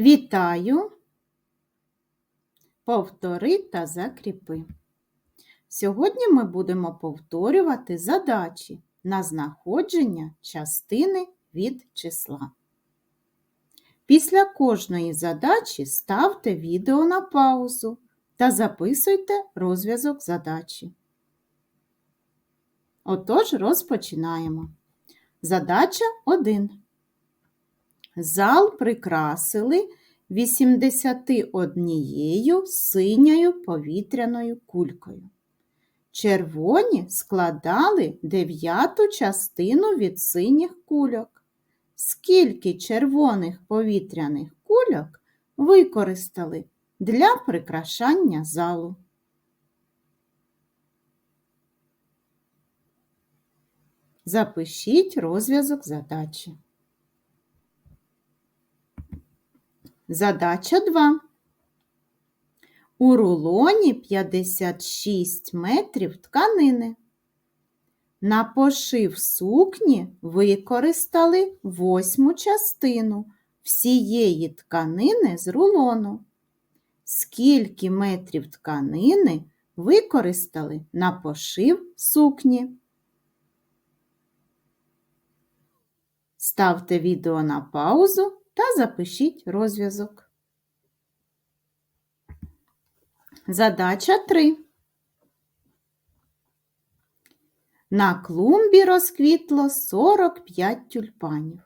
Вітаю! Повтори та закріпи. Сьогодні ми будемо повторювати задачі на знаходження частини від числа. Після кожної задачі ставте відео на паузу та записуйте розв'язок задачі. Отож, розпочинаємо. Задача 1. Зал прикрасили 81 синьою повітряною кулькою. Червоні складали дев'яту частину від синіх кульок. Скільки червоних повітряних кульок використали для прикрашання залу? Запишіть розв'язок задачі. Задача 2. У рулоні 56 метрів тканини. На пошив сукні використали восьму частину всієї тканини з рулону. Скільки метрів тканини використали на пошив сукні? Ставте відео на паузу та запишіть розв'язок. Задача 3. На клумбі розквітло 45 тюльпанів.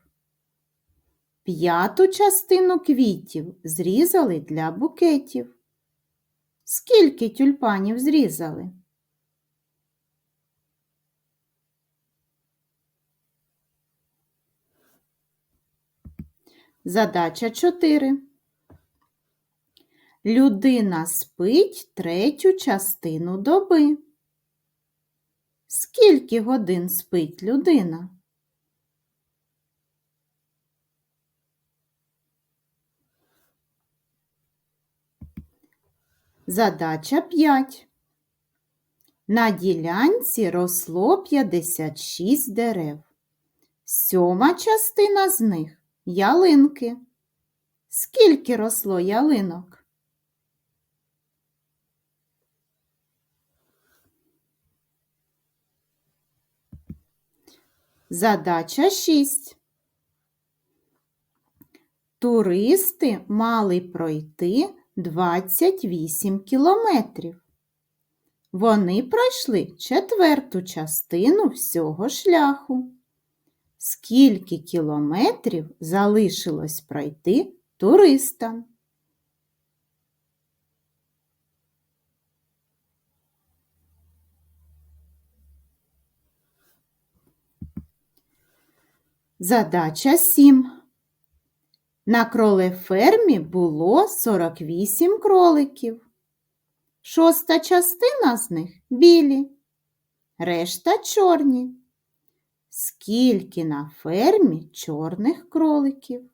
П'яту частину квітів зрізали для букетів. Скільки тюльпанів зрізали? Задача 4. Людина спить третю частину доби. Скільки годин спить людина? Задача 5. На ділянці росло 56 дерев. Сьома частина з них ялинки. Скільки росло ялинок? Задача 6. Туристи мали пройти 28 кілометрів. Вони пройшли четверту частину всього шляху. Скільки кілометрів залишилось пройти туристам? Задача 7. На кролефермі було 48 кроликів. Шоста частина з них білі, решта чорні. Скільки на фермі чорних кроликів?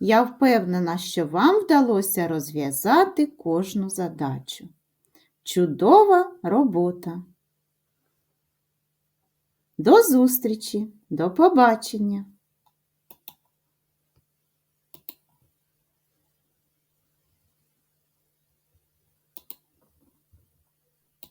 Я впевнена, що вам вдалося розв'язати кожну задачу. Чудова робота! До зустрічі, до побачення!